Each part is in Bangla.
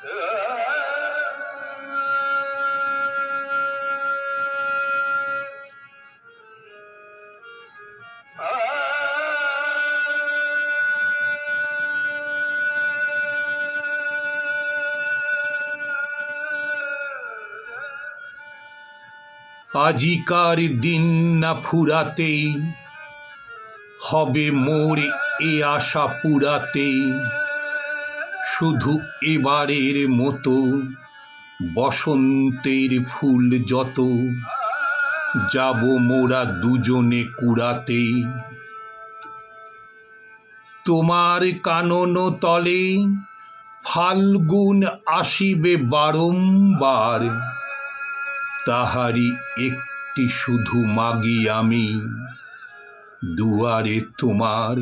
আজিকার দিন না ফুরাতেই হবে মোর এ আশা পুরাতেই। শুধু এবারের মতো বসন্তের ফুল যত, যাব মোরা দুজনে কুড়াতে। তোমার কানন তলে ফাল্গুন আসিবে বারংবার তাহারি একটি শুধু মাগি আমি, দুয়ারে তোমার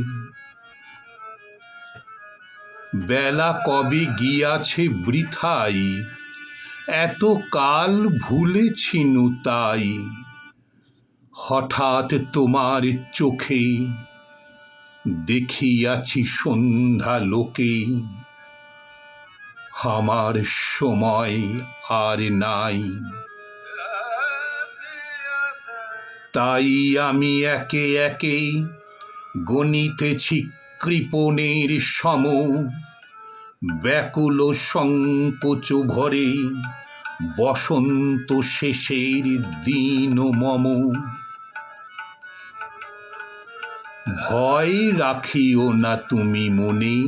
বেলা কবে গিয়াছে বৃথাই, এত কাল ভুলেছিনু তাই। হঠাৎ তোমার চোখে দেখিয়াছি সন্ধ্যা লোকে, আমার সময় আর নাই। তাই আমি একে একে গণিতেছি কৃপণের সম। ব্যাকুল সংকোচ ভরে বসন্ত শেষের দিন মম। ভয় রাখিও না তুমি মনে,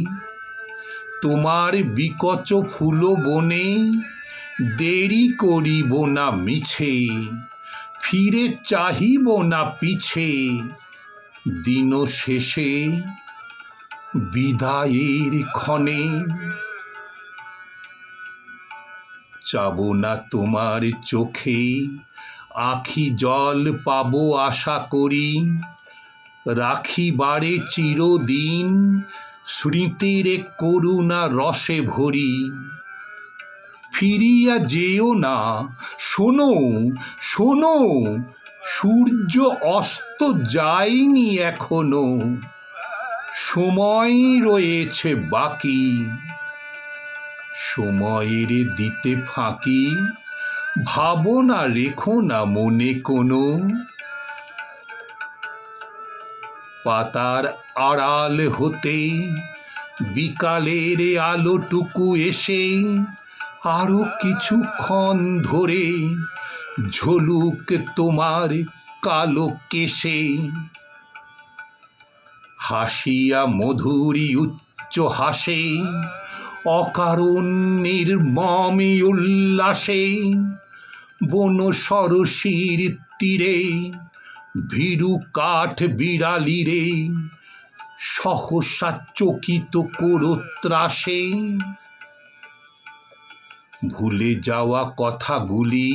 তোমার বিকচ ফুল বনে দেরি করিব না মিছে, ফিরে চাহিব না পিছে। দিন শেষে বিদায়ের ক্ষণে। চাব না তোমার চোখে, আখি জল পাব আশা করি। রাখিবারে চিরদিন স্মৃতির করুণা রসে ভরি। ফিরিয়া যেও না, শোনো শোনো, সূর্য অস্ত যায়নি এখনও। সময় রয়েছে বাকি। সময়ের দিতে ফাঁকি। ভাবনা রেখো না মনে কোনো। পাতার আড়াল হতে বিকালের আলোটুকু এসে আরও কিছুক্ষণ ধরে ঝলুক তোমার কালো কেশে। হাসিয়া মধুরী উচ্চ হাসে অকারণ নির্মমী উল্লাসে, বন সরসীর তীরে, ভীরু কাঠ বিড়ালি রে সহসা চকিত করো ত্রাসে ভুলে যাওয়া কথাগুলি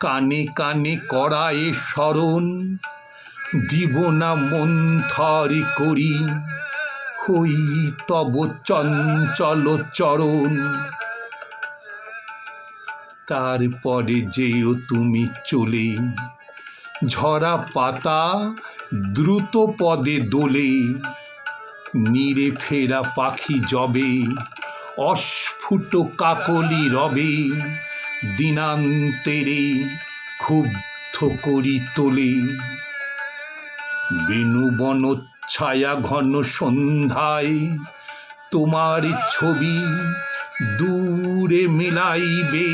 কানে কানে করায় স্মরণ দিব না মন্থর করি। হই তব চঞ্চল চরণ। তারপরে যেও তুমি চলে। ঝরা পাতা দ্রুত পদে দোলে। নীরে ফেরা পাখি জবে, অস্ফুট কাকলি রবে। দিনান্তেরে ক্ষুব্ধ করি তোলে। বেণুবন ছায়া ঘন সন্ধ্যায় তোমার ছবি দূরে মিলাইবে।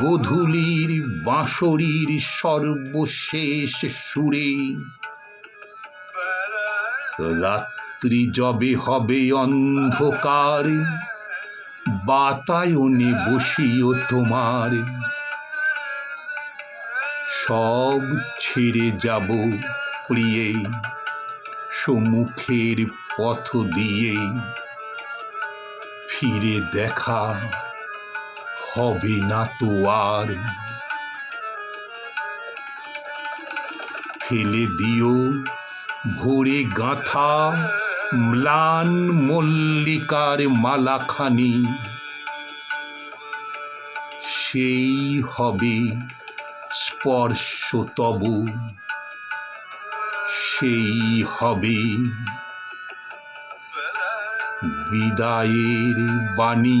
গোধূলির বাঁশরীর সর্বশেষ সুরে, রাত্রি যবে হবে অন্ধকার, বাতায়নে বসিও তোমার। সব ছেড়ে যাব প্রিয়ে সম্মুখের পথ দিয়ে ফিরে দেখা হবে না তো আর। ফেলে দিও ভোরে গাঁথা ম্লান মল্লিকার মালাখানি। সেই হবে স্পর্শ তব সেই হবে। বিদায়ের বাণী।